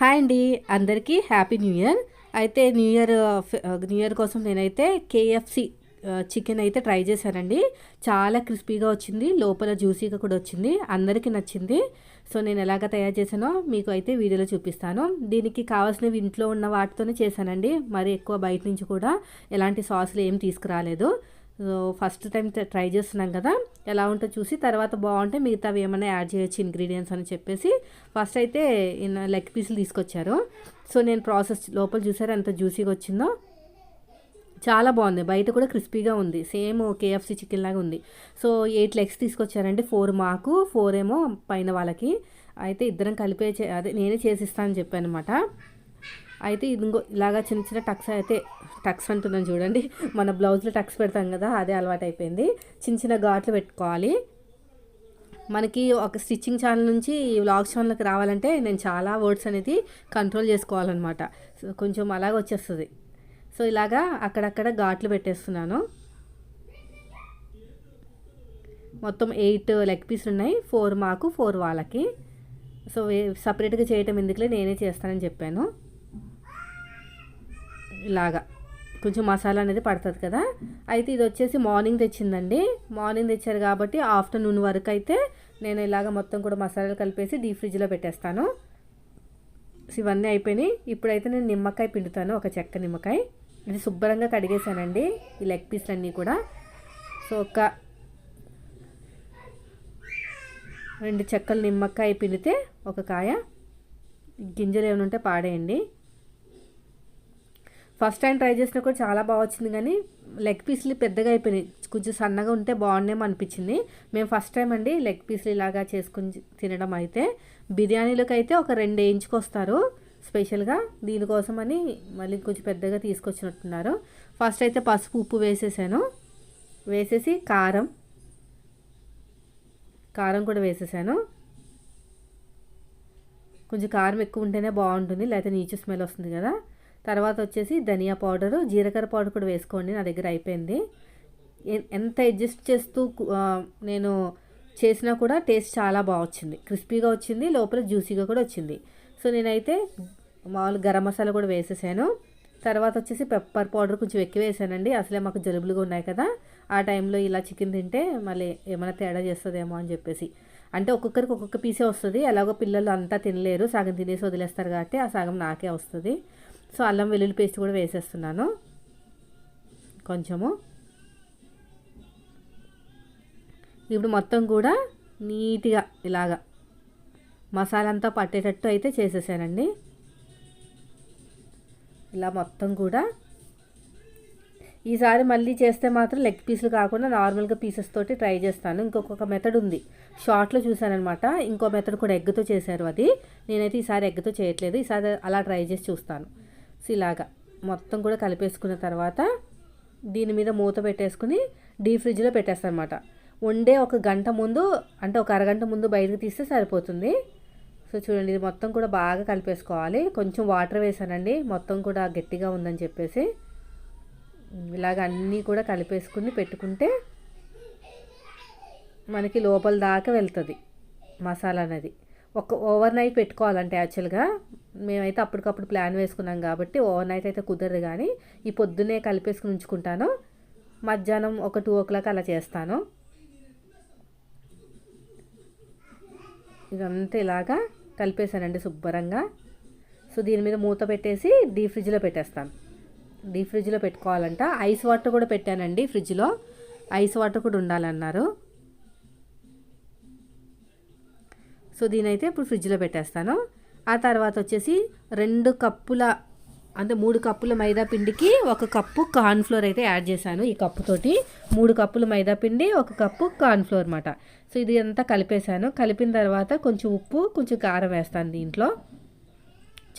Hi అండి అందరికీ happy new year. అయితే న్యూ ఇయర్ న్యూ ఇయర్ కోసం నేనైతే కేఎఫ్సి చికెన్ అయితే ట్రై చేశానండి. చాలా క్రిస్పీగా వచ్చింది లోపల జ్యూసీగా కూడా వచ్చింది అందరికీ నచ్చింది. సో నేను ఎలాగ తయారు చేశానో మీకు అయితే వీడియోలో చూపిస్తాను. దీనికి కావాల్సినవి ఇంట్లో ఉన్న వాటితోనే చేశానండి. మరి ఎక్కువ బయట నుంచి కూడా ఎలాంటి సాసులు ఏం తీసుకురాలేదు. సో ఫస్ట్ టైం ట్రై చేస్తున్నాం కదా. ఎలా ఉంటుందో చూసి తర్వాత బాగుంటే మిగతావి ఏమైనా యాడ్ చేయొచ్చు ఇంగ్రీడియంట్స్ అని చెప్పేసి. ఫస్ట్ అయితే లెగ్ పీసులు తీసుకొచ్చారు. సో నేను ప్రాసెస్ లోపల చూసారు ఎంత జ్యూసీగా వచ్చిందో? చాలా బాగుంది. బయట కూడా క్రిస్పీగా ఉంది. సేమ్ కేఎఫ్సి చికెన్ లాగా ఉంది. సో ఎయిట్ లెగ్స్ తీసుకొచ్చారండి. ఫోర్ మాకు ఫోర్ ఏమో పైన వాళ్ళకి. అయితే ఇద్దరం కలిపే అదే నేనే చేసిస్తానని చెప్పాను అనమాట అయితే ఇంకో ఇలాగా చిన్న చిన్న టక్స్ అయితే టక్స్ అంటున్నాను చూడండి. మన బ్లౌజ్లో టక్స్ పెడతాం కదా అదే అలవాటు అయిపోయింది చిన్న చిన్న ఘాట్లు పెట్టుకోవాలి. మనకి ఒక స్టిచ్చింగ్ ఛానల్ నుంచి వ్లాగ్ ఛానల్కి రావాలంటే నేను చాలా వర్డ్స్ అనేది కంట్రోల్ చేసుకోవాలన్నమాట. సో కొంచెం అలాగ వచ్చేస్తుంది. సో ఇలాగా అక్కడక్కడ ఘాట్లు పెట్టేస్తున్నాను. మొత్తం ఎయిట్ లెగ్ పీస్ ఉన్నాయి. ఫోర్ మాకు ఫోర్ వాళ్ళకి. సో సపరేట్గా చేయటం ఎందుకులే నేనే చేస్తానని చెప్పాను. ఇలాగా. కొంచెం మసాలా అనేది పడుతుంది కదా. అయితే ఇది వచ్చేసి మార్నింగ్ తెచ్చిందండి. మార్నింగ్ తెచ్చారు కాబట్టి ఆఫ్టర్నూన్ వరకు అయితే నేను ఇలాగ మొత్తం కూడా మసాలాలు కలిపేసి డీప్ ఫ్రిడ్జ్లో పెట్టేస్తాను. ఇవన్నీ అయిపోయినాయి. ఇప్పుడైతే నేను నిమ్మకాయ పిండుతాను ఒక చెక్క నిమ్మకాయ. ఇది శుభ్రంగా కడిగేసానండి ఈ లెగ్ పీస్లన్నీ కూడా. సో ఒక రెండు చెక్కలు నిమ్మకాయ పిండితే ఒక కాయ. గింజలు ఏమైనా ఉంటే పాడేయండి. ఫస్ట్ టైం ట్రై చేసినా కూడా చాలా బాగా వచ్చింది కానీ లెగ్ పీస్లు పెద్దగా అయిపోయినాయి. కొంచెం సన్నగా ఉంటే బాగుండేమో అనిపించింది. మేము ఫస్ట్ టైం అండి లెగ్ పీస్లు ఇలాగా చేసుకుని తినడం అయితే. బిర్యానీలోకి అయితే ఒక రెండు వేయించుకొస్తారు స్పెషల్గా. దీనికోసమని మళ్ళీ కొంచెం పెద్దగా తీసుకొచ్చినట్టున్నారు. ఫస్ట్ అయితే పసుపు ఉప్పు వేసేసాను. వేసేసి కారం. కారం కూడా వేసేసాను. కొంచెం కారం ఎక్కువ ఉంటేనే బాగుంటుంది లేకపోతే నీచు స్మెల్ వస్తుంది కదా. తర్వాత వచ్చేసి ధనియా పౌడరు జీలకర్ర పౌడర్ కూడా వేసుకోండి నా దగ్గర అయిపోయింది. ఎంత అడ్జస్ట్ చేస్తూ నేను చేసినా కూడా టేస్ట్ చాలా బాగా వచ్చింది. క్రిస్పీగా వచ్చింది లోపల జ్యూసీగా కూడా వచ్చింది. సో నేనైతే మామూలు గరం మసాలా కూడా వేసేసాను. తర్వాత వచ్చేసి పెప్పర్ పౌడర్ కొంచెం ఎక్కువ వేసానండి. అసలే మాకు జలుబులుగా ఉన్నాయి కదా ఆ టైంలో ఇలా చికెన్ తింటే మళ్ళీ ఏమైనా తేడా చేస్తుందేమో అని చెప్పేసి. అంటే ఒక్కొక్కరికి ఒక్కొక్క పీసే వస్తుంది. ఎలాగో పిల్లలు అంతా తినలేరు సగం తినేసి వదిలేస్తారు కాబట్టి ఆ సగం నాకే వస్తుంది. సో అల్లం వెల్లుల్లి పేస్ట్ కూడా వేసేస్తున్నాను. కొంచెము. ఇప్పుడు మొత్తం కూడా నీట్గా ఇలాగా మసాలా అంతా పట్టేటట్టు అయితే చేసేసానండి. ఇలా మొత్తం కూడా. ఈసారి మళ్ళీ చేస్తే మాత్రం లెగ్ పీసులు కాకుండా నార్మల్గా పీసెస్ తోటి ట్రై చేస్తాను. ఇంకొక మెథడ్ ఉంది. షార్ట్లో చూశానమాట ఇంకో మెథడ్ కూడా ఎగ్తో చేశారు అది. నేనైతే ఈసారి ఎగ్తో చేయట్లేదు. ఈసారి అలా ట్రై చేసి చూస్తాను. ఇలాగా మొత్తం కూడా కలిపేసుకున్న తర్వాత దీని మీద మూత పెట్టేసుకుని డీప్ ఫ్రిడ్జ్లో పెట్టేస్తాను అనమాట వండే ఒక గంట ముందు అంటే ఒక అరగంట ముందు బయటకు తీస్తే సరిపోతుంది. సో చూడండి ఇది మొత్తం కూడా బాగా కలిపేసుకోవాలి. కొంచెం వాటర్ వేసానండి. మొత్తం కూడా గట్టిగా ఉందని చెప్పేసి. ఇలాగ అన్నీ కూడా కలిపేసుకుని పెట్టుకుంటే మనకి లోపల దాకా వెళ్తుంది మసాలా అనేది. ఒక ఓవర్ నైట్ పెట్టుకోవాలంటే యాక్చువల్గా మేమైతే అప్పటికప్పుడు ప్లాన్ వేసుకున్నాం కాబట్టి ఓవర్ నైట్ అయితే కుదరదు కానీ ఈ పొద్దున్నే కలిపేసుకుని ఉంచుకుంటాను. మధ్యాహ్నం ఒక టూ ఓ క్లాక్ అలా చేస్తాను. ఇదంతా ఇలాగా కలిపేసానండి శుభ్రంగా. సో దీని మీద మూత పెట్టేసి డీ ఫ్రిడ్జ్లో పెట్టేస్తాను. డీ ఫ్రిడ్జ్లో పెట్టుకోవాలంట. ఐస్ వాటర్ కూడా పెట్టానండి ఫ్రిడ్జ్లో. ఐస్ వాటర్ కూడా ఉండాలన్నారు. సో దీనైతే ఇప్పుడు ఫ్రిడ్జ్లో పెట్టేస్తాను. ఆ తర్వాత వచ్చేసి రెండు కప్పుల అంటే మూడు కప్పుల మైదా పిండికి ఒక కప్పు కార్న్ఫ్లోర్ అయితే యాడ్ చేశాను ఈ కప్పుతోటి మూడు కప్పుల మైదా పిండి ఒక కప్పు కార్న్ఫ్లోర్ అనమాట సో ఇది అంతా కలిపేశాను. కలిపిన తర్వాత కొంచెం ఉప్పు కొంచెం కారం వేస్తాను దీంట్లో.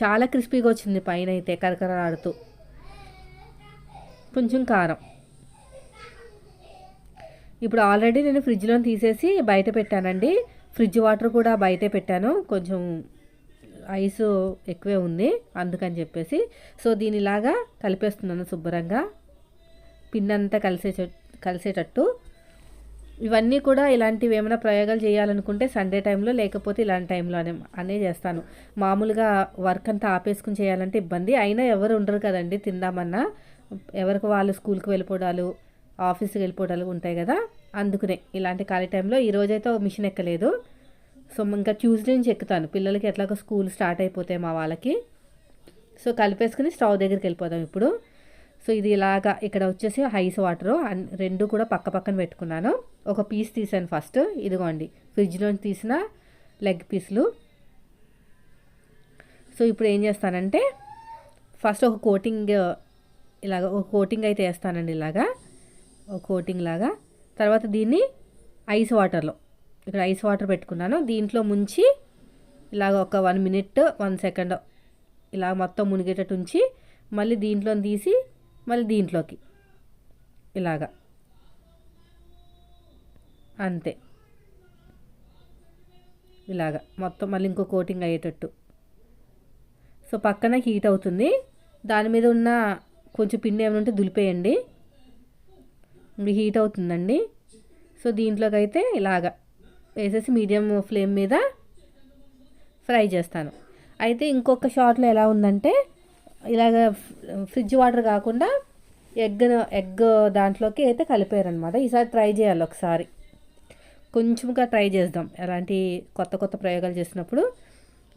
చాలా క్రిస్పీగా వచ్చింది పైన అయితే కరకరలాడుతూ. కొంచెం కారం. ఇప్పుడు ఆల్రెడీ నేను ఫ్రిడ్జ్లో తీసేసి బయట పెట్టానండి. ఫ్రిడ్జ్ వాటర్ కూడా బయటే పెట్టాను. కొంచెం ఐస్ ఎక్కువే ఉంది అందుకని చెప్పేసి. సో దీనిలాగా కలిపేస్తున్నాను శుభ్రంగా. పిండంతా అంతా కలిసే కలిసేటట్టు. ఇవన్నీ కూడా ఇలాంటివి ఏమైనా ప్రయోగాలు చేయాలనుకుంటే సండే టైంలో లేకపోతే ఇలాంటి టైంలో అనే అనే చేస్తాను. మామూలుగా వర్క్ అంతా ఆపేసుకుని చేయాలంటే ఇబ్బంది. అయినా ఎవరు ఉండరు కదండి తిందామన్నా. ఎవరికి వాళ్ళు స్కూల్కి వెళ్ళిపోవడాలు ఆఫీస్కి వెళ్ళిపోవడాలు ఉంటాయి కదా అందుకునే. ఇలాంటి ఖాళీ టైంలో ఈరోజైతే మిషన్ ఎక్కలేదు. సో ఇంకా ట్యూస్డే నుంచి ఎక్కుతాను. పిల్లలకి ఎట్లాగో స్కూల్ స్టార్ట్ అయిపోతాయి మా వాళ్ళకి. సో కలిపేసుకుని స్టవ్ దగ్గరికి వెళ్ళిపోదాం ఇప్పుడు. సో ఇది ఇలాగా ఇక్కడ వచ్చేసి ఐస్ వాటర్ రెండు కూడా పక్క పక్కన పెట్టుకున్నాను. ఒక పీస్ తీసాను ఫస్ట్. ఇదిగోండి. ఫ్రిడ్జ్లో తీసిన లెగ్ పీసులు. సో ఇప్పుడు ఏం చేస్తానంటే ఫస్ట్ ఒక కోటింగ్ ఇలాగ ఒక కోటింగ్ అయితే వేస్తానండి ఇలాగా. ఒక కోటింగ్ లాగా. తర్వాత దీన్ని ఐస్ వాటర్లో ఇక్కడ ఐస్ వాటర్ పెట్టుకున్నాను. దీంట్లో ముంచి ఇలాగ ఒక వన్ మినిట్ వన్ సెకండ్ ఇలా మొత్తం మునిగేటట్టు ఉంచి మళ్ళీ దీంట్లో తీసి మళ్ళీ దీంట్లోకి ఇలాగా. అంతే. ఇలాగ. మొత్తం మళ్ళీ ఇంకో కోటింగ్ అయ్యేటట్టు. సో పక్కన హీట్ అవుతుంది. దాని మీద ఉన్న కొంచెం పిండి ఏమైనా ఉంటే దులిపేయండి. హీట్ అవుతుందండి. సో దీంట్లోకి అయితే ఇలాగా. వేసేసి మీడియం ఫ్లేమ్ మీద ఫ్రై చేస్తాను. అయితే ఇంకొక షార్ట్లో ఎలా ఉందంటే ఇలాగ ఫ్రిడ్జ్ వాటర్ కాకుండా ఎగ్ ఎగ్ దాంట్లోకి అయితే కలిపారనమాట ఈసారి ట్రై చేయాలి ఒకసారి. కొంచెంగా ట్రై చేద్దాం. ఎలాంటి కొత్త కొత్త ప్రయోగాలు చేసినప్పుడు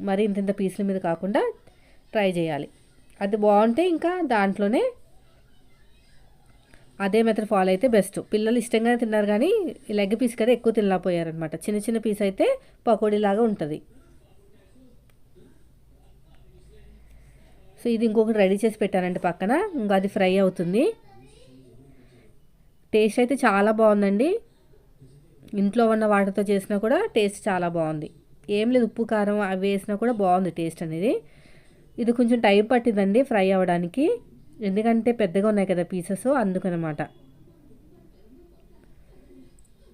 మరి ఇంత ఇంత పీసుల మీద కాకుండా ట్రై చేయాలి. అది బాగుంటే ఇంకా దాంట్లోనే అదే మెథడ్ ఫాలో అయితే బెస్ట్ పిల్లలు ఇష్టంగానే తిన్నారు కానీ లెగ్ పీస్ కదా ఎక్కువ తినలేకపోయారనమాట చిన్న చిన్న పీస్ అయితే పకోడీలాగా ఉంటుంది. సో ఇది ఇంకొకటి రెడీ చేసి పెట్టానండి పక్కన. ఇంకా అది ఫ్రై అవుతుంది. టేస్ట్ అయితే చాలా బాగుందండి. ఇంట్లో ఉన్న వాటితో చేసినా కూడా టేస్ట్ చాలా బాగుంది. ఏం లేదు ఉప్పు కారం అవి వేసినా కూడా బాగుంది టేస్ట్ అనేది. ఇది కొంచెం టైం పట్టిందండి ఫ్రై అవ్వడానికి. ఎందుకంటే పెద్దగా ఉన్నాయి కదా పీసెస్ అందుకనమాట.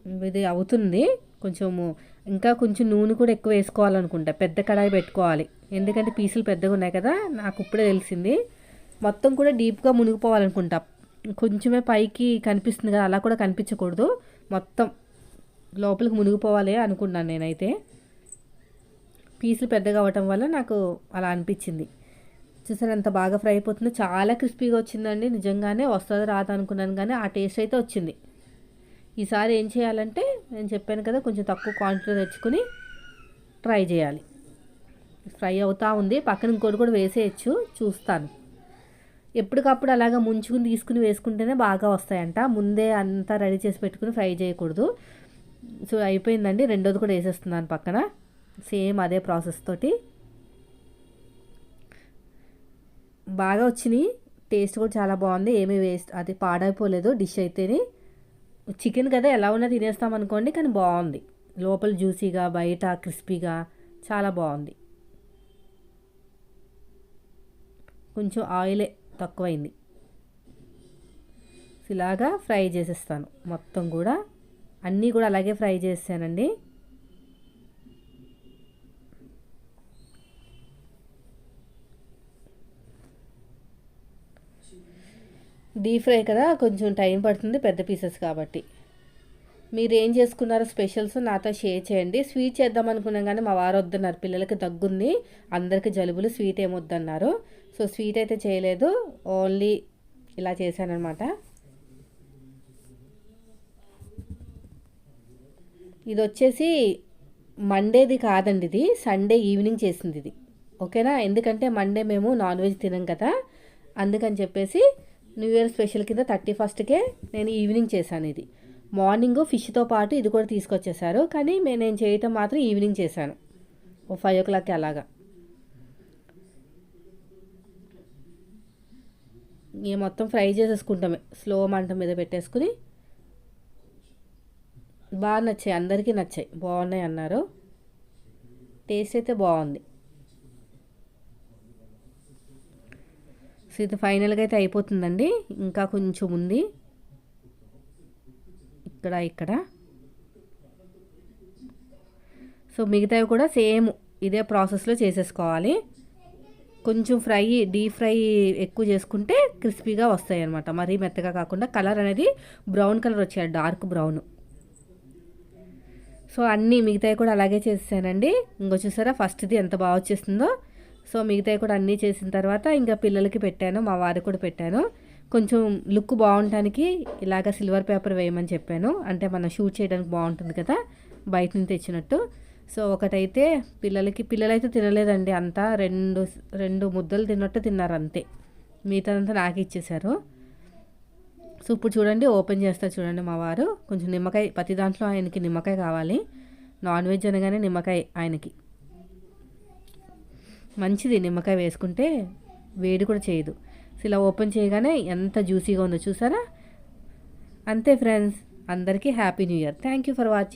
ఇది అవుతుంది. కొంచెము ఇంకా కొంచెం నూనె కూడా ఎక్కువ వేసుకోవాలనుకుంటా. పెద్ద కడాయి పెట్టుకోవాలి. ఎందుకంటే పీసులు పెద్దగా ఉన్నాయి కదా నాకు ఇప్పుడే తెలిసింది. మొత్తం కూడా డీప్గా మునిగిపోవాలనుకుంటా. కొంచెమే పైకి కనిపిస్తుంది కదా అలా కూడా కనిపించకూడదు. మొత్తం లోపలికి మునిగిపోవాలి అనుకున్నాను నేనైతే. పీసులు పెద్దగా అవ్వటం వల్ల నాకు అలా అనిపించింది. చూసారు ఎంత బాగా ఫ్రై అయిపోతుందో చాలా క్రిస్పీగా వచ్చిందండి. నిజంగానే వస్తుంది రాదు అనుకున్నాను కానీ ఆ టేస్ట్ అయితే వచ్చింది. ఈసారి ఏం చేయాలంటే నేను చెప్పాను కదా కొంచెం తక్కువ క్వాంటిటీ తెచ్చుకొని ట్రై చేయాలి. ఫ్రై అవుతూ ఉంది. పక్కన ఇంకోటి కూడా వేసేయచ్చు. చూస్తాను. ఎప్పటికప్పుడు అలాగా ముంచుకుని తీసుకుని వేసుకుంటేనే బాగా వస్తాయంట. ముందే అంతా రెడీ చేసి పెట్టుకుని ఫ్రై చేయకూడదు. సో అయిపోయిందండి. రెండోది కూడా వేసేస్తున్నాను పక్కన. సేమ్ అదే ప్రాసెస్ తోటి. బాగా వచ్చినాయి. టేస్ట్ కూడా చాలా బాగుంది. ఏమీ వేస్ట్ అది పాడైపోలేదు డిష్ అయితేనే. చికెన్ కదా ఎలా ఉన్నా తినేస్తాం అనుకోండి కానీ బాగుంది. లోపల జ్యూసీగా బయట క్రిస్పీగా చాలా బాగుంది. కొంచెం ఆయిలే తక్కువైంది. ఇలాగా ఫ్రై చేసేస్తాను. మొత్తం కూడా అన్నీ కూడా అలాగే ఫ్రై చేసానండి డీప్ ఫ్రై కదా కొంచెం టైం పడుతుంది పెద్ద పీసెస్ కాబట్టి. మీరు ఏం చేసుకున్నారో స్పెషల్స్ నాతో షేర్ చేయండి. స్వీట్ చేద్దాం అనుకున్నాం కానీ మా వారు వద్దన్నారు. పిల్లలకి దగ్గుంది అందరికీ జలుబులు స్వీట్ ఏమొద్దన్నారు సో స్వీట్ అయితే చేయలేదు ఓన్లీ ఇలా చేశానమాట ఇది వచ్చేసి మండేది కాదండి ఇది సండే ఈవినింగ్ చేసింది ఇది. ఓకేనా? ఎందుకంటే మండే మేము నాన్ వెజ్ తినం కదా అందుకని చెప్పేసి న్యూ ఇయర్ స్పెషల్ కింద థర్టీ ఫస్ట్కే నేను ఈవినింగ్ చేశాను ఇది. మార్నింగ్ ఫిష్తో పాటు ఇది కూడా తీసుకొచ్చేసారు కానీ నేను చేయటం మాత్రం ఈవినింగ్ చేశాను. ఓ ఫైవ్ ఓ క్లాక్కి అలాగా. ఇక మొత్తం ఫ్రై చేసేసుకుంటామే. స్లో మంట మీద పెట్టేసుకుని బాగా నచ్చాయి. అందరికీ నచ్చాయి. బాగున్నాయి అన్నారు. టేస్ట్ అయితే బాగుంది. సో ఇది ఫైనల్గా అయితే అయిపోతుందండి. ఇంకా కొంచెం ఉంది. ఇక్కడ ఇక్కడ. సో మిగతావి కూడా సేమ్ ఇదే ప్రాసెస్లో చేసేసుకోవాలి. కొంచెం ఫ్రై డీప్ ఫ్రై ఎక్కువ చేసుకుంటే క్రిస్పీగా వస్తాయి అనమాట మరీ మెత్తగా కాకుండా కలర్ అనేది బ్రౌన్ కలర్ వచ్చాయి డార్క్ బ్రౌన్. సో అన్నీ మిగతాయి కూడా అలాగే చేసానండి ఇంకో చూసారా ఫస్ట్ది ఎంత బాగా వచ్చేస్తుందో సో మిగతాయి కూడా అన్నీ చేసిన తర్వాత ఇంకా పిల్లలకి పెట్టాను మా వారికి కూడా పెట్టాను. కొంచెం లుక్ బాగుండటానికి ఇలాగ సిల్వర్ పేపర్ వేయమని చెప్పాను. అంటే మనం షూట్ చేయడానికి బాగుంటుంది కదా బయట నుంచి తెచ్చినట్టు. సో ఒకటైతే పిల్లలకి పిల్లలైతే తినలేదండి అంతా. రెండు రెండు ముద్దలు తిన్నట్టు తిన్నారు అంతే. మిగతాదంతా నాకు ఇచ్చేశారు. సో ఇప్పుడు చూడండి ఓపెన్ చేస్తారు చూడండి మా వారు. కొంచెం నిమ్మకాయ ప్రతి దాంట్లో ఆయనకి నిమ్మకాయ కావాలి. నాన్ వెజ్ అనగానే నిమ్మకాయ ఆయనకి. మంచిది నిమ్మకాయ వేసుకుంటే వేడి కూడా చేయదు. సో ఇలా ఓపెన్ చేయగానే ఎంత జ్యూసీగా ఉందో చూసారా? అంతే ఫ్రెండ్స్ అందరికీ happy new year. Thank you for watching.